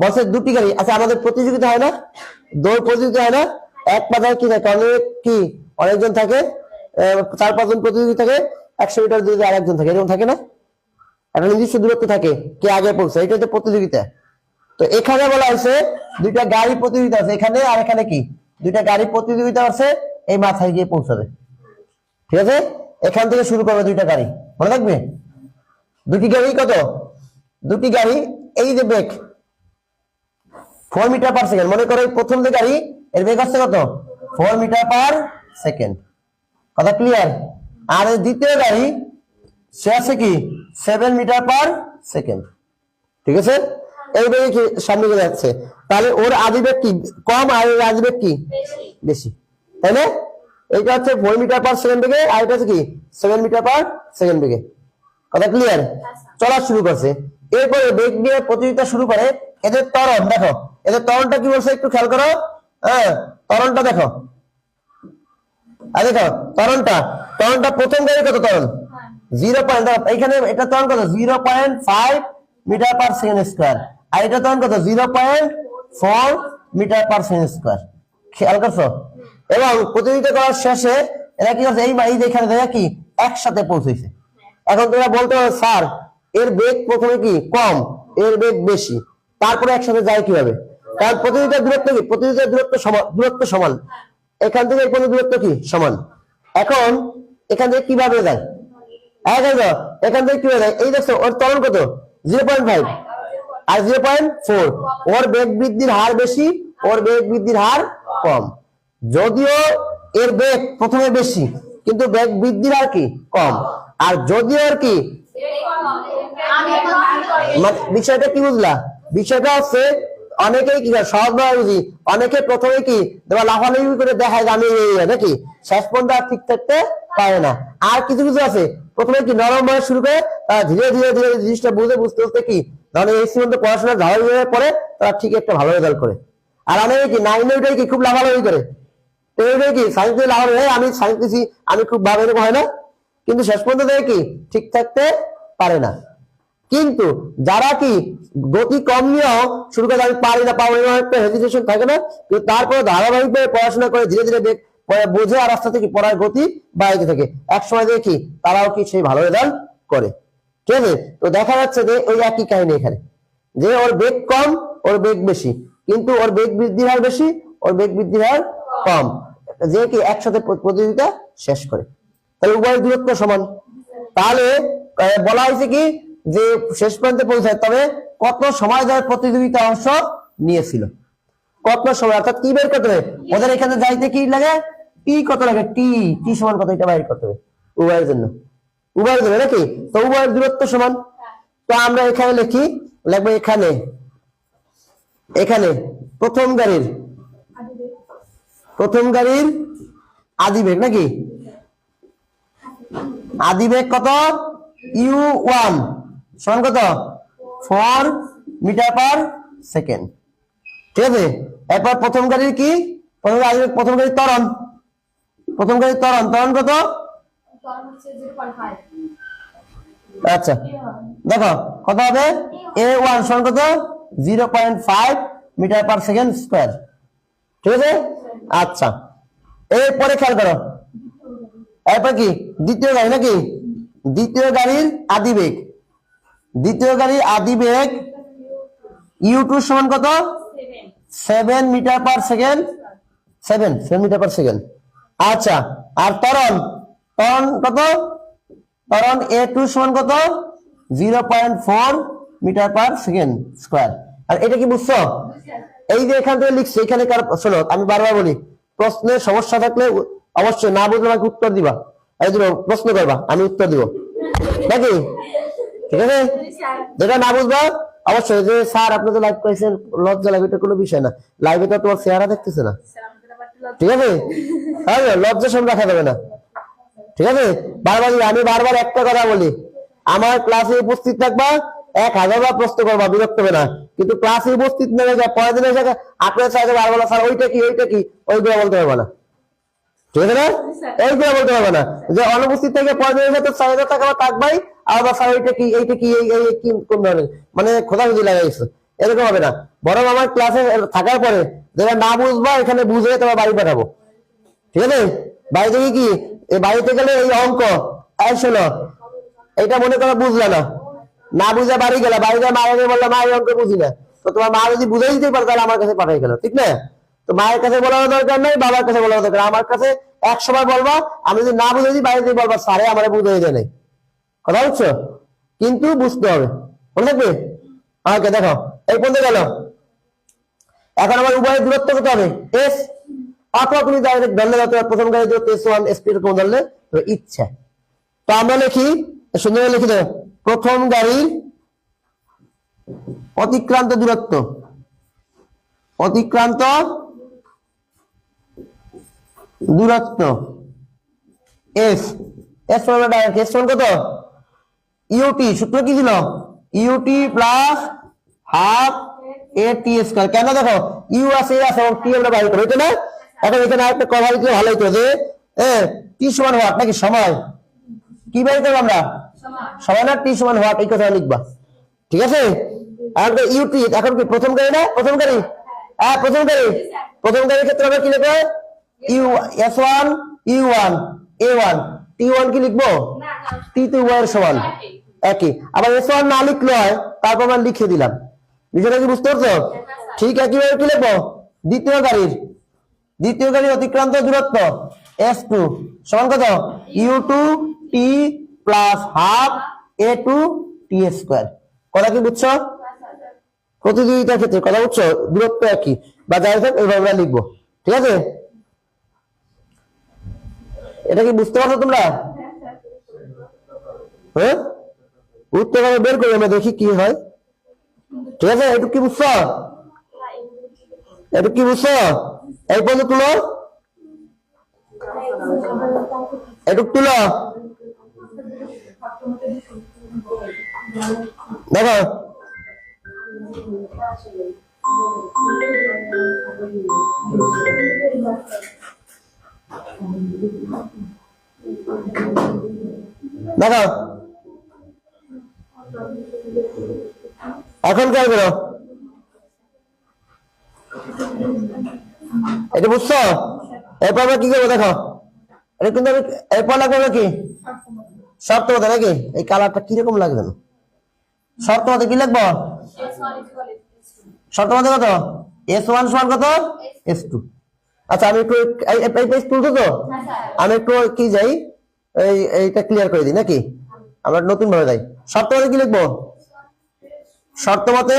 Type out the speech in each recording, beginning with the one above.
বলছে দুটি গাড়ি। আচ্ছা আমাদের প্রতিযোগিতা হয় না? দৌড় প্রতিযোগিতা হয় না? এক পাতায় কি থাকে অনেক কি? অনেকজন থাকে চার পাঁচজন প্রতিযোগী থাকে, একশো মিটার দূরে আরেকজন থাকে। এরকম থাকে না? একটা নির্দিষ্ট দূরত্ব থাকে, কে আগে পৌঁছে এটা হচ্ছে প্রতিযোগিতা। তো এখানে বলা হয়েছে, দুইটা গাড়ি প্রতিযোগিতা আছে। এখানে আর এখানে কি? দুইটা গাড়ি প্রতিযোগিতা আছে, এই মাথায় গিয়ে পৌঁছাবে। ঠিক আছে? এখান থেকে শুরু করবে দুইটা গাড়ি। মনে থাকবে? দুটি গাড়ি কত? দুটি গাড়ি, এই যে বেগ ফোর মিটার পার সেকেন্ড মনে করো এই প্রথম যে গাড়ি এর বেগ হচ্ছে কত? ফোর মিটার পার সেকেন্ড কথা ক্লিয়ার আর দ্বিতীয় গাড়ি সে আছে কি? সেভেন মিটার পার সেকেন্ড ঠিক আছে? এই বেগে কি সামনে চলে যাচ্ছে। তাহলে ওর আদি বেগ কি? কম আর এর আদি বেগ কি? বেশি। তাই না? এইটা হচ্ছে ফোর মিটার পার সেকেন্ড বেগে আর এটা হচ্ছে কি? সেভেন মিটার পার সেকেন্ড বেগে। কথা ক্লিয়ার চলা শুরু করছে। এরপরে বেগ নিয়ে প্রতিযোগিতা শুরু করে। এদের তরণ দেখো। এদের ত্বরণটা কি বলছে একটু খেয়াল করো? হ্যাঁ ত্বরণটা দেখো। দেখো, ত্বরণটা ত্বরণটা প্রথম গাড়ি কত ত্বরণ? জিরো পয়েন্ট এখানে এটা ত্বরণ কত? Zero point five meter per second square. আর এটা ত্বরণ কত? Zero point four meter per second square. খেয়াল করছ? এবং প্রতিযোগিতা করার শেষে এরা কি করছে? এই এই যে এখানে দেখা কি? একসাথে পৌঁছেছে। এখন তোমরা বলতে পারো, স্যার, এর বেগ প্রথমে কি? কম, এর বেগ বেশি। তারপরে একসাথে যায় কীভাবে? কারণ প্রতিযোগিতার দূরত্ব কি? প্রতিযোগিতার দূরত্ব দূরত্ব সমান। এখান থেকে এই দূরত্ব কি? সমান। এখন এখান থেকে কীভাবে যায়? এখান থেকে কীভাবে যায়? এই দেখছ ওর ত্বরণ কত? Zero point five. আর জিরো পয়েন্ট ফোর। ওর বেগ বৃদ্ধির হার বেশি ওর বেগ বৃদ্ধির হার কম। যদিও এর বেগ প্রথমে বেশি কিন্তু বেগ বৃদ্ধির হার কি? কম। আর যদিও আর কি বিষয়টা কি বুঝলা? বিষয়টা হচ্ছে অনেকেই কি সহজভাবে অনেকে প্রথমে কি লাফালাফি করে দেখায় যে আমি এই, নাকি? শেষ পর্যন্ত আর ঠিক থাকতে পারে না। আর কিছু কিছু আছে প্রথমে কি নরম ভাবে শুরু করে তারা ধীরে ধীরে ধীরে জিনিসটা বুঝে বুঝতে বুঝতে কি ধরেন এই সীমান্ত পড়াশোনা ধারাবাহিক পরে তারা ঠিক একটা ভালো রেজাল্ট করে। আর অনেকে কি নাইনে উঠে কি খুব লাফালাফি করে। তো এইটাই কি সায়েন্স দিয়ে লাফালাফি "এই, আমি সায়েন্স দিছি আমি খুব ভাবে হয় না। কিন্তু শেষ পর্যন্ত দেখে কি ঠিক থাকতে পারে না। কিন্তু যারা কি গতি কম নিয়েও শুরু করে, আমি পারি না, পাবো এরকম একটা হেজিটেশন থাকে না। কিন্তু তারপরে ধারাবাহিকভাবে পড়াশোনা করে ধীরে ধীরে পরে বোঝে আর আস্তে থেকে পড়ার গতি বাড়াইতে থাকে। এক সময় দেখি তারাও কি সেই ভালো রেজাল্ট করে। ঠিক আছে তো দেখা যাচ্ছে যে ওই একই কাহিনী এখানে, যে ওর বেগ কম, ওর বেগ বেশি। কিন্তু ওর বেগ বৃদ্ধির হার বেশি, ওর বেগ বৃদ্ধির হার কম। যে কি একসাথে প্রতিযোগিতা শেষ করে। তাহলে উভয় দূরত্ব সমান। তাহলে বলা হয়েছে কি যে শেষ পর্যন্ত পৌঁছায়, তবে কত সময় ধরে প্রতিযোগিতা অংশ নিয়েছিল? কত সময়? অর্থাৎ কি বের করতে হবে? ওদের এখানে যাইতে কি লাগে? টি কত লাগে? টি। টি সমান কত? এটা বাইর করতে হবে। উভয়ের জন্য। উভয়ের জন্য নাকি? তো উভয়ের দূরত্ব সমান। তো আমরা এখানে লিখি, লিখব এখানে। এখানে। প্রথম গাড়ির। প্রথম গাড়ির আদি বেগ নাকি? আদি বেগ কত? U one. সমান কত? ফোর মিটার পার সেকেন্ড ঠিক আছে? এরপর প্রথম গাড়ির কি? প্রথম গাড়ি প্রথম গাড়ির ত্বরণ। প্রথম গাড়ির ত্বরণ। ত্বরণ কত? আচ্ছা। দেখো, কত হবে? এ ওয়ান সমান কত? Zero point five meter per second square ঠিক আছে? আচ্ছা। এরপরে খেয়াল করো। এরপর কি? দ্বিতীয় গাড়ি নাকি? দ্বিতীয় গাড়ির আদি বেগ দ্বিতীয় গাড়ির আদি বেগ ইউ টু সমান কত? Seven meter per second seven seven meter per second আচ্ছা আর ত্বরণ? ত্বরণ কত? ত্বরণ এ টু সমান কত? Zero point four meter per second square আর এটা কি বুঝছ? এই যে এখান থেকে লিখছি, এখানে কার শোনো, আমি বারবার বলি, প্রশ্নের সমস্যা থাকলে অবশ্যই না বুঝলে আমাকে উত্তর দিবা। এই প্রশ্ন করবা, আমি উত্তর দিব। নাকি? ঠিক আছে? যেটা না বুঝবা, অবশ্যই যে স্যার আপনি তো লাইভ করেছেন, লজ্জা লাগে, এটা কোনো বিষয় না। লাইভে তো তোমার চেহারা দেখতেছে না। ঠিক আছে? হ্যাঁ লজ্জা সব রাখা যাবে না। ঠিক আছে? বারবার আমি বারবার একটা কথা বলি। আমার ক্লাসে উপস্থিত থাকবা, এক হাজার বার প্রশ্ন করবা, বিরক্ত হবে না। কিন্তু ক্লাসে উপস্থিত নেবে যা, পরের দিনে এসে আপনার সাথে বারবার স্যার, ওইটা কি ওইটা কি? ওইগুলো বলতে পারবে না। ঠিক আছে না? বলতে পারবে না। যে অনুপস্থিত থেকে তো ছয় হাজার টাকা আবার স্যার ওইটা কি এইটা কি এই কি কোন ধরনের? মানে খোঁজাখুঁজি লাগাইছে এরকম হবে না। বরং আমার ক্লাসে থাকার পরে যেটা না বুঝবা এখানে বুঝে তোমার বাড়ি পাঠাবো। ঠিক আছে? বাড়ি থেকে কি? এই বাড়িতে গেলে এই অঙ্ক শোনো এটা মনে করো বুঝলে না। না বুঝে বাড়ি গেলে বাড়িতে মা আগে বলল মা এই অঙ্ক বুঝি না। তো তোমার মা যদি বুঝে দিতে পারে তাহলে আমার কাছে পাঠাই গেল। ঠিক না? তো মায়ের কাছে বলার দরকার নেই বাবার কাছে বলার দরকার আমার কাছে এক সময় বলবা, আমি যদি না বুঝে দিই বাড়িতে বলবা, স্যারে, আমার বুঝে দেয় নাই। কথা বুঝছ? কিন্তু বুঝতে হবে। মনে থাকবে? আমাকে দেখো। এই পর্যন্ত গেল। এখন আমার উভয়ের দূরত্ব কত হবে? এস অথবা তুমি ডাইরেক্ট ধরলে যত প্রথম গাড়ি দূরত্ব এস ওয়ান এস এরকম ধরলে তো ইচ্ছা। তো আমরা লিখি সুন্দর লিখি দেবো প্রথম গাড়ির অতিক্রান্ত দূরত্ব। অতিক্রান্ত দূরত্ব। এস এস ডাইরেক্ট এস সমান কত? ইউটি সূত্র কি ছিল? UT plus half A T square কেন দেখো? ইউ আছে আছে, এবং টি আমরা বাইর এটা না? এখন এখানে আরেকটা কথা লিখলে ভালো হতো যে, এ টি সমান হওয়ার নাকি সময়? কি বাইর করব আমরা? সময় না টি সমান হওয়ার এই কথা লিখবা। ঠিক আছে? আর ইউটি এখন কি প্রথম গাড়ি না? প্রথম গাড়ি? হ্যাঁ প্রথম গাড়ি। প্রথম গাড়ির ক্ষেত্রে আমরা কি লিখব? U S one U one A one T one কি লিখব? টি টু ওয়াই এর সমান। একই। আবার এস ওয়ান না লিখলে হয় তারপর আমরা লিখে দিলাম। বিষয়টা কি বুঝতে পারছ? ঠিক একইভাবে কি লিখব? দ্বিতীয় গাড়ির। দ্বিতীয় গাড়ির অতিক্রান্ত দূরত্ব এস টু সমান কত? U two T plus half A two T square কথা কি বুঝছ? প্রতিযোগিতার ক্ষেত্রে কথা বুঝছ? দূরত্ব একই। বা যাই হোক এইভাবে লিখব। ঠিক আছে? এটা কি বুঝতে পারছ তোমরা? হ্যাঁ? উত্তর বের করি আমরা দেখি কি হয়। ঠিক আছে একটু কি বুঝছ? একটু কি বুঝছ? এই পর্যন্ত তুলো। একটু তুলো। দেখো। দেখো এখন কার করো এটা বুঝছ? এরপর আমরা কি করব দেখো? এটা কিন্তু আমি এরপর লাগবে কি? শর্ত মতে নাকি? এই কালারটা কীরকম লাগবে? শর্ত মতে কি লিখব শর্ত মতে কত? এস ওয়ান সমান কত? এস টু আচ্ছা আমি একটু এই- এই পেজ তুলছো তো? আমি একটু কি যাই? এই এইটা ক্লিয়ার করে দিই নাকি? আমরা নতুন ভাবে যাই। শর্ত মতে কি লিখব? শর্ত মতে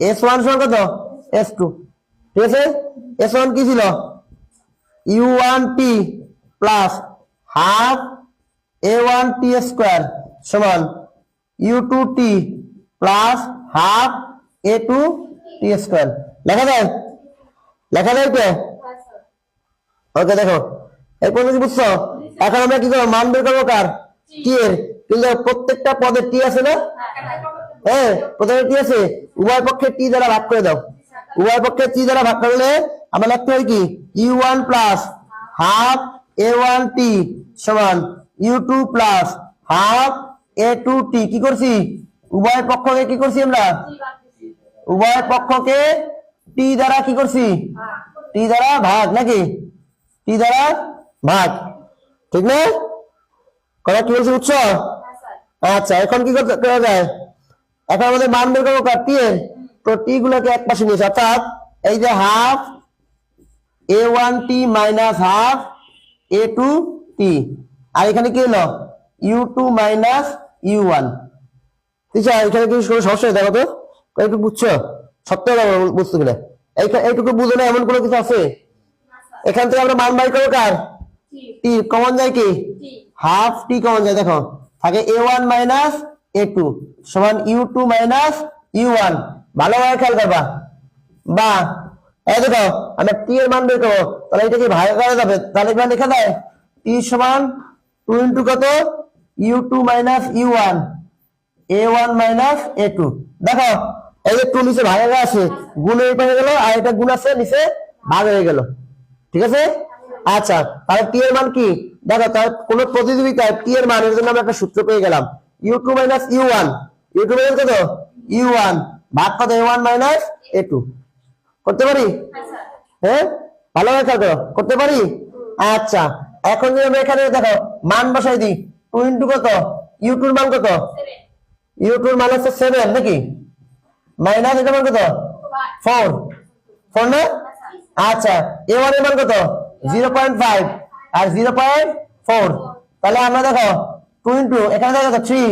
এস ওয়ান সমান কত? এস টু ঠিক আছে? এস ওয়ান কি ছিল? U one T plus half A one T square সমান U two T plus half A two T square লেখা যায়? লেখা যায় তো ওকে দেখো। এই পর্যন্ত বুঝছ? এখন আমরা কি করব? মান বের করব কার? টি এর। কিন্তু প্রত্যেকটা পদে টি আছে না? হ্যাঁ প্রথমে টি আছে। উভয় পক্ষে টি দ্বারা ভাগ করে দাও। উভয় পক্ষে টি দ্বারা ভাগ করলে আমরা লিখতে হয় কি? U one plus half A one T সমান U two plus half A two T কি করছি? উভয় পক্ষকে কি করছি আমরা? উভয় পক্ষকে টি দ্বারা কি করছি? টি দ্বারা ভাগ, নাকি? টি দ্বারা ভাগ। ঠিক না? কথা কি বলছি বুঝছ আচ্ছা এখন কি করা যায়? এখন আমাদের মান বের করব কার? টি এর তো টি গুলোকে এক পাশে নিয়েছে, অর্থাৎ এই যে half A one T minus half A two T আর এখানে কি হলো? U two minus U one বুঝছ এখানে কি কোনো সমস্যা দেখো তো। একটু বুঝছ? সত্য বুঝতে এইখানে এইটুকু বুঝো না, এমন কোনো কিছু আছে? এখান থেকে আমরা মান বাই করব কার? টি কমন যায় কি? হাফ টি কমন যায় দেখো। থাকে A one minus A two সমান U two minus U one ভালোভাবে খেয়াল করবা। বা এই দেখো আমরা টি এর মান বের করব। তাহলে এটা কি ভাগ করা যাবে? তাহলে এবার লেখা দেয় টি সমান টু ইন্টু কত? U two minus U one A one minus A two দেখো এই যে টু নিচে ভাগ হয়ে আছে গুণ এই পাশে গেল আর এটা গুণ আছে নিচে ভাগ হয়ে গেল। ঠিক আছে? আচ্ছা তাহলে টি এর মান কি? দেখো তার কোন প্রতিযোগিতায় টি এর মানের জন্য আমরা একটা সূত্র পেয়ে গেলাম। U two minus U one U two minus কত? ইউ ওয়ান ভাগ কত? A one minus A two করতে পারি? হ্যাঁ? ভালো খেয়াল করো করতে পারি? আচ্ছা এখন যদি আমরা এখানে দেখো মান বসাই দিই। টু ইন্টু কত? ইউ টুর মান কত? ইউ টুর মান হচ্ছে সেভেন নাকি? মাইনাস এটা মান কত? ফোর ফোর না? আচ্ছা এ ওয়ানের মান কত? জিরো পয়েন্ট ফাইভ আর জিরো পয়েন্ট ফোর। তাহলে আমরা দেখো টু ইন্টু এখানে দেখো থ্রি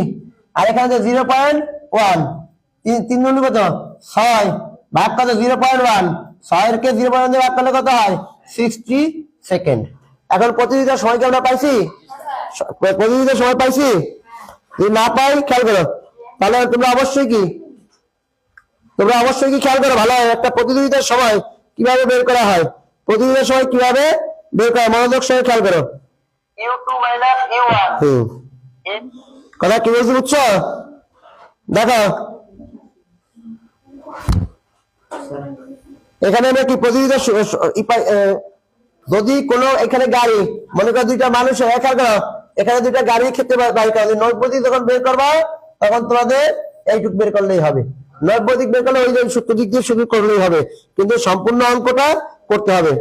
আর এখানে জিরো পয়েন্ট ওয়ান। তিন গুণ কত? ছয়। ভাগ কত? Zero point one. ছয়ের কে জিরো পয়েন্ট ভাগ করলে কত হয়? সিক্সটি সেকেন্ড এখন প্রতিযোগিতার সময় কি আমরা পাইছি? প্রতিযোগিতার সময় পাইছি? যদি না পাই, খেয়াল করো। তাহলে তোমরা অবশ্যই কি? তোমরা অবশ্যই কি খেয়াল করো? ভালো একটা প্রতিযোগিতার সময় কীভাবে বের করা হয়? প্রতিযোগিতার সময় কীভাবে? বের করা হয়? মনোযোগ সঙ্গে খেয়াল করো। কথা কি বলছি বুঝছ দেখো। এখানে আমরা কি প্রতিযোগিতা যদি কোনো এখানে গাড়ি মনে করো দুইটা মানুষ এক করো। এখানে দুইটা গাড়ি খেতে বাইর করো। নব্বই দিক যখন বের করবা তখন তোমাদের এইটুক বের করলেই হবে। নব্বই দিক বের করলে ওই যে সূত্র দিক দিয়ে শুরু করলেই হবে। কিন্তু সম্পূর্ণ অঙ্কটা করতে হবে।